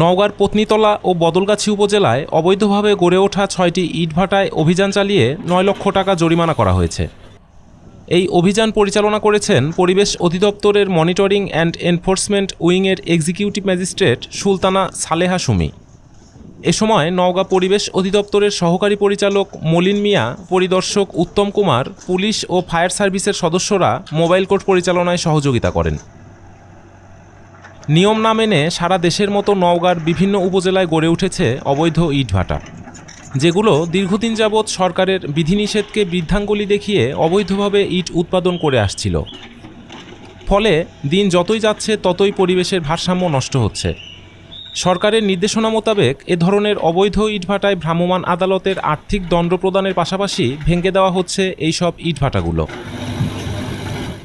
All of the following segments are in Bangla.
নওগাঁর পত্নীতলা ও বদলগাছি উপজেলায় অবৈধভাবে গড়ে ওঠা ছয়টি ইটভাটায় অভিযান চালিয়ে নয় লক্ষ টাকা জরিমানা করা হয়েছে। এই অভিযান পরিচালনা করেছেন পরিবেশ অধিদপ্তরের মনিটরিং অ্যান্ড এনফোর্সমেন্ট উইংয়ের এক্সিকিউটিভ ম্যাজিস্ট্রেট সুলতানা সালেহা সুমি। এ সময় নওগাঁ পরিবেশ অধিদপ্তরের সহকারী পরিচালক মলিন মিয়া, পরিদর্শক উত্তম কুমার, পুলিশ ও ফায়ার সার্ভিসের সদস্যরা মোবাইল কোর্ট পরিচালনায় সহযোগিতা করেন। নিয়ম না মেনে সারা দেশের মতো নওগাঁর বিভিন্ন উপজেলায় গড়ে উঠেছে অবৈধ ইটভাটা, যেগুলো দীর্ঘদিন যাবৎ সরকারের বিধিনিষেধকে বৃদ্ধাঙ্গুলি দেখিয়ে অবৈধভাবে ইট উৎপাদন করে আসছিল। ফলে দিন যতই যাচ্ছে, ততই পরিবেশের ভারসাম্য নষ্ট হচ্ছে। সরকারের নির্দেশনা মোতাবেক এ ধরনের অবৈধ ইটভাটায় ভ্রাম্যমাণ আদালতের আর্থিক দণ্ড প্রদানের পাশাপাশি ভেঙে দেওয়া হচ্ছে এইসব ইটভাটাগুলো।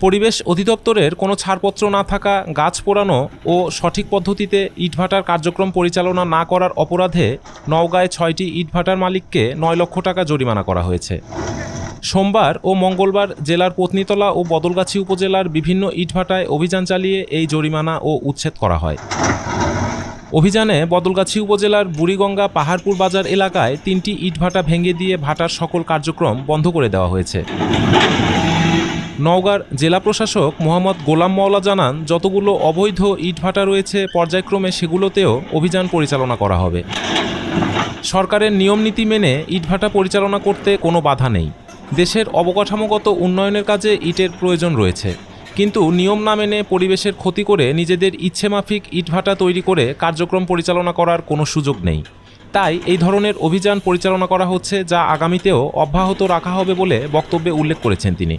পরিবেশ অধিদপ্তরের কোনো ছাড়পত্র না থাকা, গাছ পোড়ানো ও সঠিক পদ্ধতিতে ইটভাটার কার্যক্রম পরিচালনা না করার অপরাধে নওগাঁয় ছয়টি ইটভাটার মালিককে নয় লক্ষ টাকা জরিমানা করা হয়েছে। সোমবার ও মঙ্গলবার জেলার পত্নীতলা ও বদলগাছি উপজেলার বিভিন্ন ইটভাটায় অভিযান চালিয়ে এই জরিমানা ও উচ্ছেদ করা হয়। অভিযানে বদলগাছি উপজেলার বুড়িগঙ্গা পাহাড়পুর বাজার এলাকায় তিনটি ইটভাটা ভেঙে দিয়ে ভাটার সকল কার্যক্রম বন্ধ করে দেওয়া হয়েছে। নওগাঁর জেলা প্রশাসক মোহাম্মদ গোলাম মাওলা জানান, যতগুলো অবৈধ ইটভাটা রয়েছে, পর্যায়ক্রমে সেগুলোতেও অভিযান পরিচালনা করা হবে। সরকারের নিয়ম নীতি মেনে ইটভাটা পরিচালনা করতে কোনো বাধা নেই। দেশের অবকাঠামোগত উন্নয়নের কাজে ইটের প্রয়োজন রয়েছে। কিন্তু নিয়ম না মেনে পরিবেশের ক্ষতি করে নিজেদের ইচ্ছেমাফিক ইটভাটা তৈরি করে কার্যক্রম পরিচালনা করার কোনো সুযোগ নেই। তাই এই ধরনের অভিযান পরিচালনা করা হচ্ছে, যা আগামীতেও অব্যাহত রাখা হবে বলে বক্তব্যে উল্লেখ করেছেন তিনি।